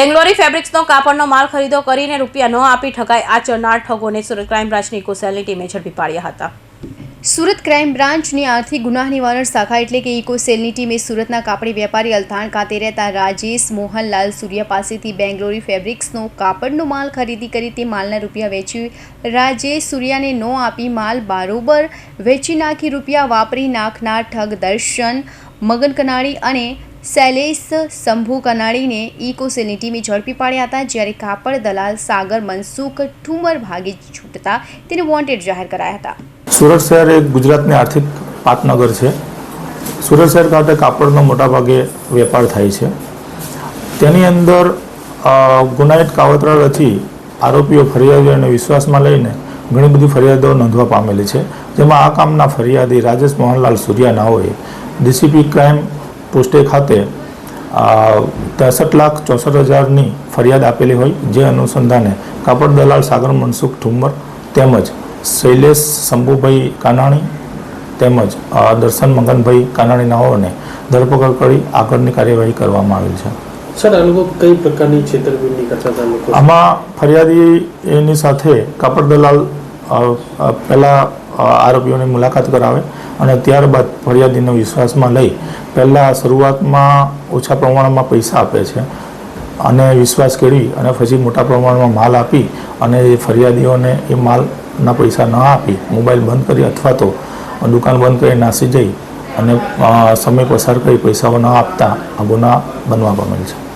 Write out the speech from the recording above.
બેંગ્લોરી ફેબ્રિક્સનો કાપડનો માલ ખરીદો કરીને રૂપિયા ન આપી ઠગાઈ આચરનાર ઠગોને સુરત ક્રાઇમ બ્રાન્ચની ઇકોસેલની ટીમે ઝડપી પાડ્યા હતા. સુરત ક્રાઇમ બ્રાન્ચની આર્થિક ગુનાહ નિવારણ શાખા એટલે કે ઇકો સેલની ટીમે સુરતના કાપડી વેપારી અલથાણ ખાતે રહેતા રાજેશ મોહનલાલ સૂર્યા પાસેથી બેંગ્લોરી ફેબ્રિક્સનો કાપડનો માલ ખરીદી કરી તે માલના રૂપિયા વેચી રાજેશ સૂર્યાને ન આપી માલ બારોબર વેચી નાખી રૂપિયા વાપરી નાખનાર ઠગ દર્શન, મગન કનાળી અને શૈલેષ શંભુ કનાડીને ઇકોસેલની ટીમે ઝડપી પાડ્યા હતા, જ્યારે કાપડ દલાલ સાગર મનસુખ ઠુમર ભાગી છૂટતા તેને વોન્ટેડ જાહેર કરાયા હતા. સુરત શહેર એક ગુજરાતની આર્થિક પાટનગર છે. સુરત શહેર ખાતે કાપડનો મોટાભાગે વેપાર થાય છે. તેની અંદર ગુનાયત કાવતરા રચી આરોપીઓ ફરિયાદીઓને વિશ્વાસમાં લઈને ઘણી બધી ફરિયાદો નોંધવા પામેલી છે. જેમાં આ કામના ફરિયાદી રાજેશ મોહનલાલ સૂર્યા નાઓએ ડીસીપી ક્રાઇમ પોસ્ટે ખાતે ત્રેસઠ લાખ ચોસઠ હજારની ફરિયાદ આપેલી હોય જે અનુસંધાને કાપડ દલાલ સાગર મનસુખ ઠુમ્મર તેમજ શૈલેષ શંભુભાઈ કાનાણી તેમજ દર્શન મગનભાઈ કાનાણી નાઓને ધરપકડ કરી આગળની કાર્યવાહી કરવામાં આવેલ છે. સર આ લોકો કઈ પ્રકારની છેતરપિંડી કરતા હતા? આમાં ફરિયાદી એની સાથે કાપડ દલાલ પહેલાં આરોપીઓની મુલાકાત કરાવે અને ત્યારબાદ ફરિયાદીનો વિશ્વાસમાં લઈ પહેલાં શરૂઆતમાં ઓછા પ્રમાણમાં પૈસા આપે છે. અને વિશ્વાસ કેળવી અને પછી મોટા પ્રમાણમાં માલ આપી અને એ ફરિયાદીઓને એ માલના પૈસા ન આપી મોબાઈલ બંધ કરી અથવા તો દુકાન બંધ કરી નાસી જઈ અને સમય પસાર કરી પૈસાઓ ન આપતા આ ગુના બનવા પામેલ છે.